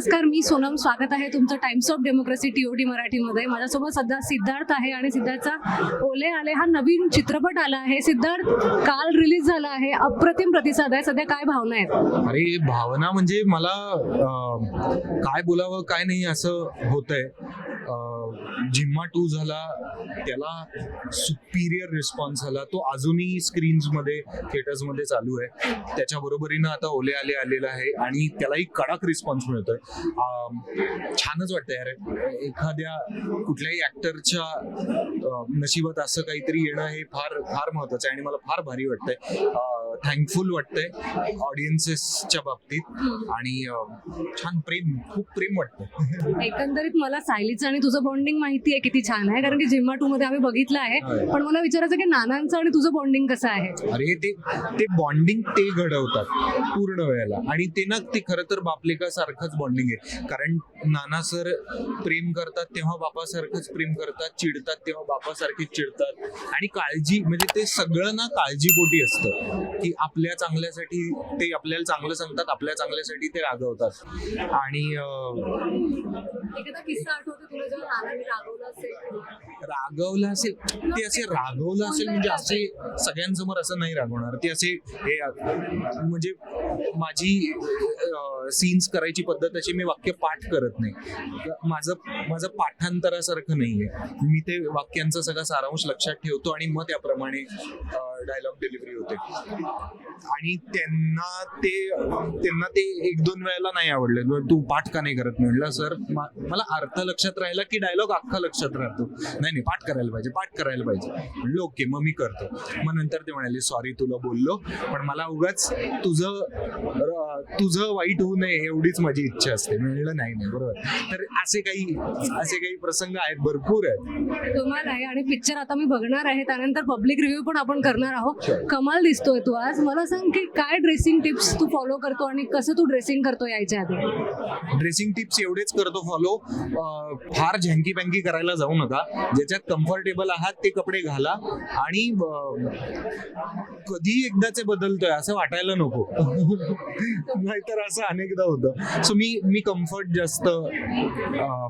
नमस्कार मी सोनम. स्वागत आहे तुमचं टाइम्स ऑफ डेमोक्रेसी टीओटी मराठीमध्ये. माझ्यासोबत सध्या सिद्धार्थ आहे आणि सिद्धार्थचा ओले आले हा नवीन चित्रपट आला आहे. सिद्धार्थ काल रिलीज झाला आहे. अप्रतिम प्रतिसाद आहे. सध्या काय भावना आहेत? अरे भावना म्हणजे मला काय बोलावं काय नाही असं होतंय. जिम्मा टू झाला त्याला सुपिरियर रिस्पॉन्स झाला. तो अजूनही स्क्रीन्समध्ये थिएटर्समध्ये चालू आहे. त्याच्या बरोबरीनं आता ओले आले आलेला आहे आणि त्यालाही कडक रिस्पॉन्स मिळतोय. छानच वाटतं यार एखाद्या कुठल्याही ऍक्टरच्या नशिबात असं काहीतरी येणं हे फार फार महत्वाचं आहे आणि मला फार भारी वाटतंय. थँकफुल वाटतंय ऑडियन्सेसच्या बाबतीत. आणि छान प्रेम खूप प्रेम वाटतं एकंदरीत मला सायलीचं आणि तुझं बॉन्डिंग माहिती आहे किती छान आहे. कारण की जिम्मा टू मध्ये आम्ही बघितलं आहे. पण मला विचारायचं की नानांचं आणि तुझं बॉन्डिंग कसं आहे? अरे ते ते बॉन्डिंग ते घडवतात पूर्ण वेळेला. आणि ते ना ते खरं तर बापलेका सारखंच बॉन्डिंग आहे. कारण नाना सर प्रेम करतात तेव्हा बापासारखंच प्रेम करतात चिडतात तेव्हा बापासारखेच चिडतात. आणि काळजी म्हणजे ते सगळं ना काळजीपोटी असतं. की आपल्या चांगल्यासाठी ते आपल्याला चांगलं सांगतात आपल्या चांगल्यासाठी ते रागवतात. आणि रागवलं असेल? रागवलं असेल? ते असे रागवलं असेल म्हणजे असे सगळ्यांसमोर असं नाही रागवणार. ते असे हे म्हणजे माझी सीन्स करायची पद्धत अशी मी वाक्य पाठ करत नाही. माझं माझं पाठांतरासारखं नाही आहे मी ते वाक्यांचा सगळा सारांश लक्षात ठेवतो आणि मग त्याप्रमाणे डायलॉग डिलिव्हरी होते. आणि त्यांना ते त्यांना ते एक दोन वेळेला नाही आवडलं. तू पाठ का नाही करत म्हणलं सर मला अर्थ लक्षात राहिला की डायलॉग अख्खा लक्षात राहतो. नाही नाही पाठ करायला पाहिजे पाठ करायला पाहिजे. म्हणलं ओके मग मी करतो. मग नंतर ते म्हणाले सॉरी तुला बोललो पण मला उगाच तुझं तुझं वाईट होऊ नये एवढीच माझी इच्छा असते. म्हणलं नाही नाही बरोबर. तर असे काही असे काही प्रसंग आहेत भरपूर आहेत. आहे आणि पिक्चर आता मी बघणार आहे त्यानंतर पब्लिक रिव्ह्यू पण आपण करणार आहोत. Sure. कमाल दिसतोय तू. आज मला सांग की काय ड्रेसिंग टिप्स तू फॉलो करतो आणि कसं तू ड्रेसिंग करतो यायच्या आधी? ड्रेसिंग टिप्स एवढेच करतो फॉलो फार झँकी पँकी करायला जाऊ नका. ज्याच्यात कम्फर्टेबल आहात ते कपडे घाला आणि कधी एकदाचे बदलतोय असं वाटायला नको. नाहीतर असं अनेकदा होतं. सो मी मी कम्फर्ट जास्त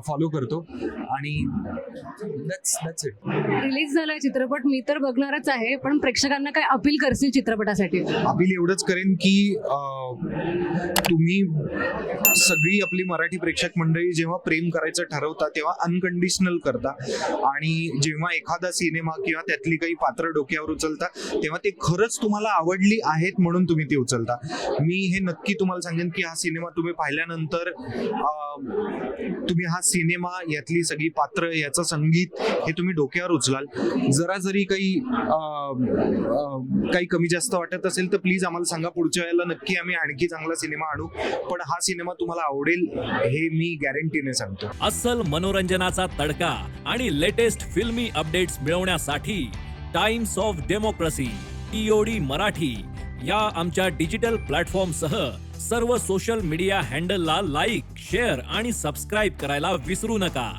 फॉलो करतो. आणि रिलीज झालाय चित्रपट. मी तर बघणारच आहे पण प्रेक्षकांना काय अपील करशील चित्रपटासाठी? अपील एवढंच करेन की तुम्ही सगळी आपली मराठी प्रेक्षक मंडळी जेव्हा प्रेम करायचं ठरवता तेव्हा अनकंडिशनल करता. आणि जेव्हा एखादा सिनेमा किंवा त्यातली काही पात्र डोक्यावर उचलता तेव्हा ते खरंच तुम्हाला आवडली आहेत म्हणून तुम्ही ती उचलता. मी हे नक्की तुम्हाला सांगेन की हा सिनेमा तुम्ही पाहिल्यानंतर तुम्ही हा सिनेमा यातली सगळी पात्र याचं संगीत हे तुम्ही डोक्यावर उचलाल. जरा जरी काही काही कमी जास्त वाटत असेल तर प्लीज आम्हाला सांगा पुढच्या वेळेला नक्की आम्ही आणखी चांगला सिनेमा आणू. पण हा सिनेमा तुम्हाला आवडेल हे मी गॅरंटीने सांगतो. अस्सल मनोरंजनाचा तडका आणि लेटेस्ट फिल्मी अपडेट्स मिळवण्यासाठी Times of Democracy TOD Marathi या आमच्या डिजिटल प्लॅटफॉर्मसह सर्व सोशल मीडिया हँडलला लाईक शेअर आणि सबस्क्राईब करायला विसरू नका.